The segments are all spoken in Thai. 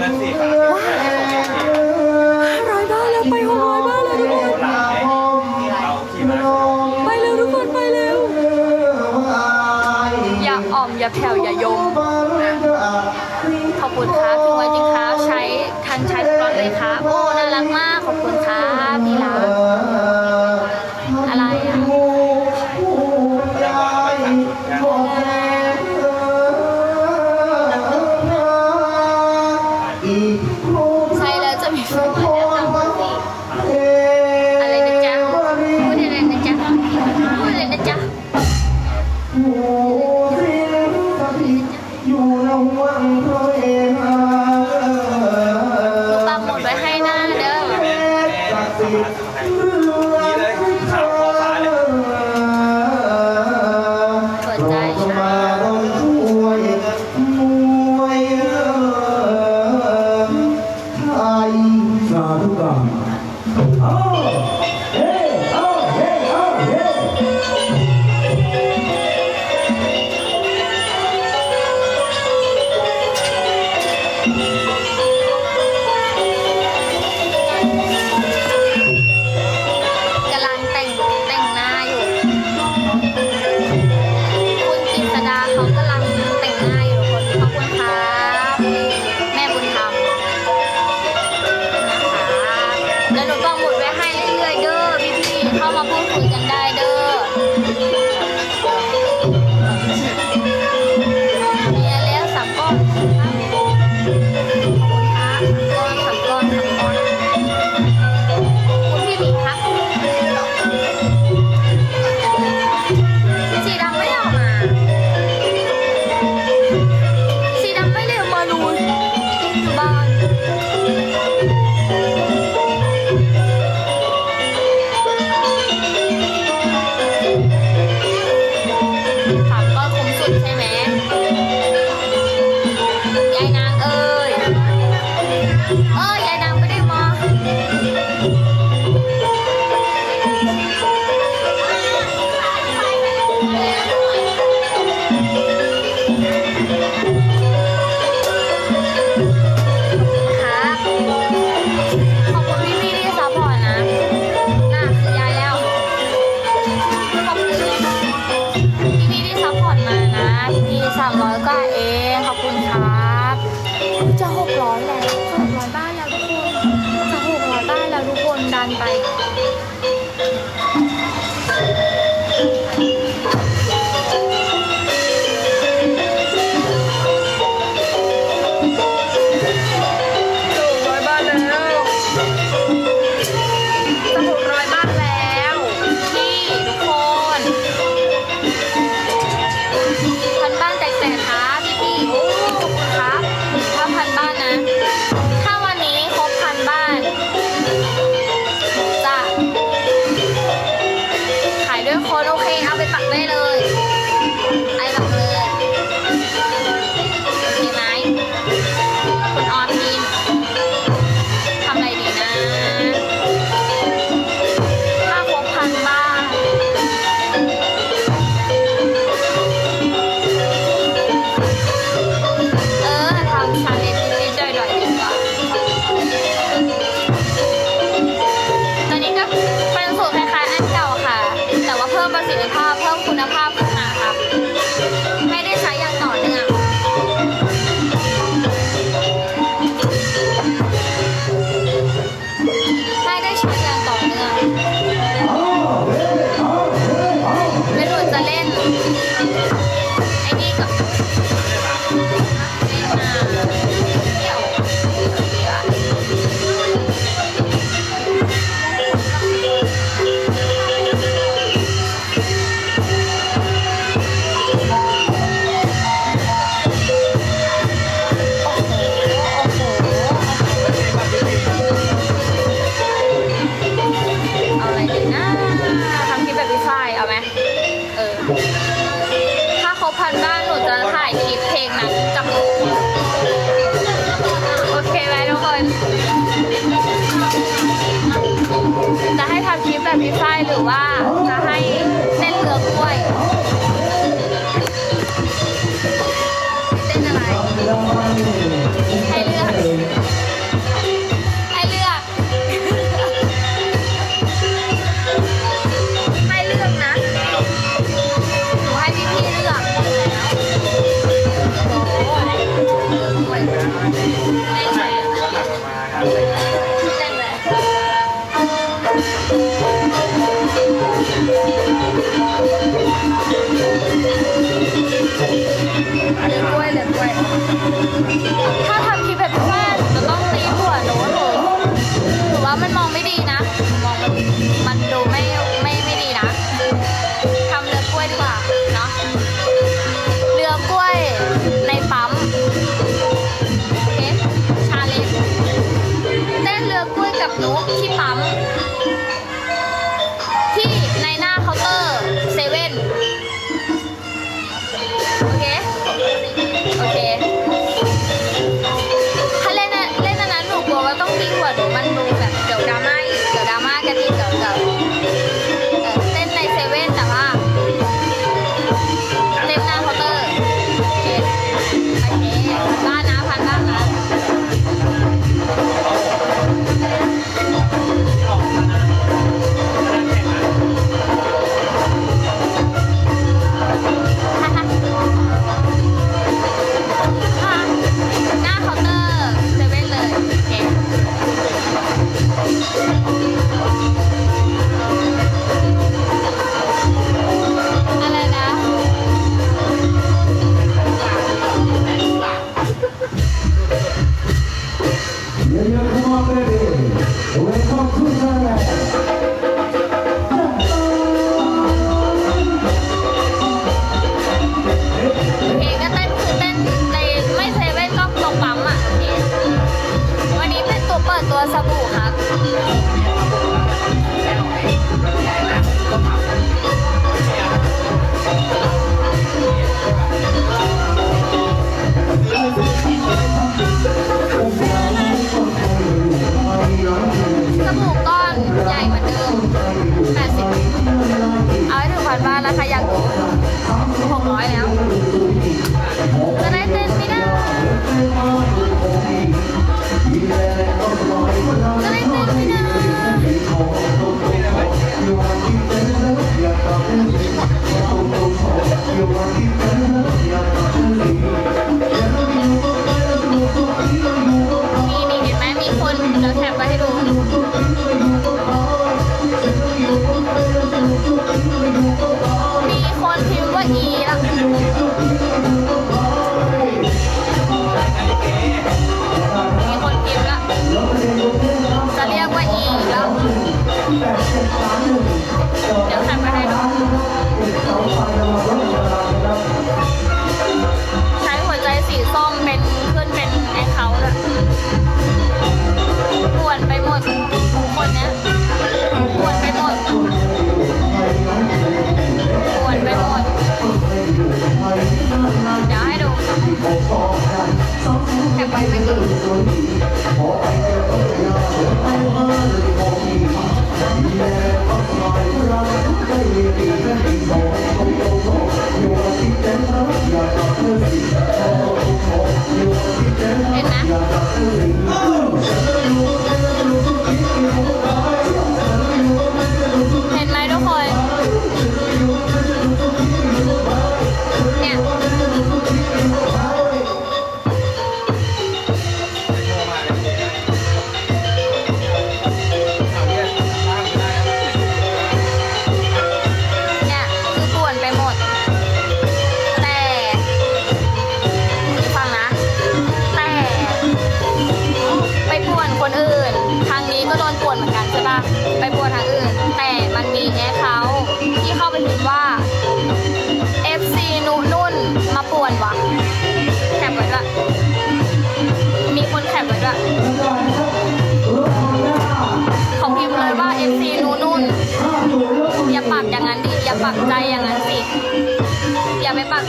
นั่นสิครับ มีไส้หรือว่า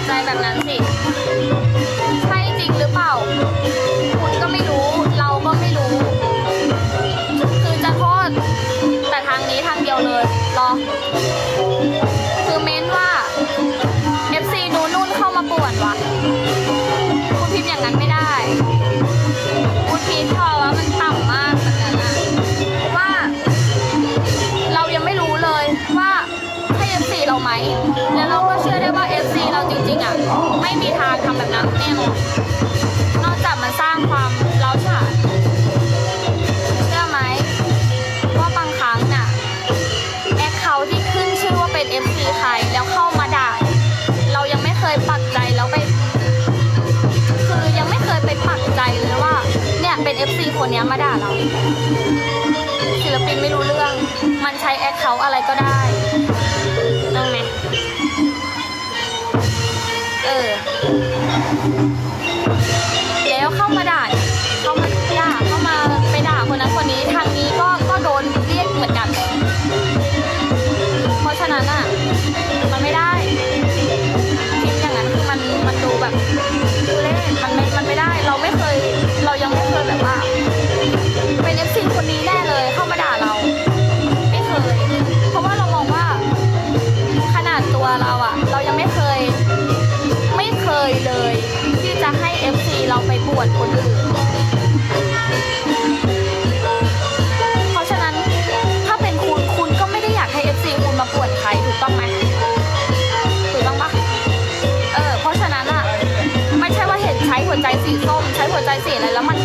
ใจแบบนั้นสิ ใช่จริงหรือเปล่า คุณก็ไม่รู้ เราก็ไม่รู้ คือจะโทษแต่ทางนี้ทางเดียวเลยรอ มาด่าเราศิลปินไม่รู้เรื่อง มันใช้แอคเคาท์อะไรก็ได้ เราไปบวชคนอื่น เพราะฉะนั้นถ้าเป็นคุณคุณก็ไม่ได้อยากให้เอฟซีคุณมาบวชใครถูกต้องไหมถูกต้องปะเออเพราะฉะนั้นอะไม่ใช่ว่าเห็นใช้หัวใจสีส้ม ใช้หัวใจสีอะไรแล้วมัน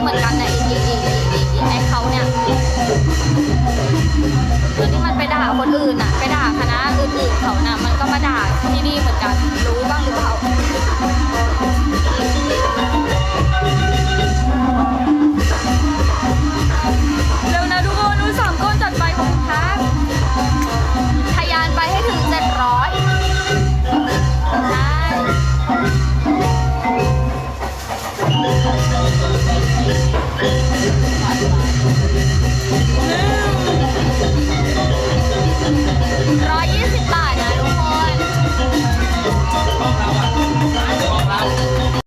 เหมือนกันแหลย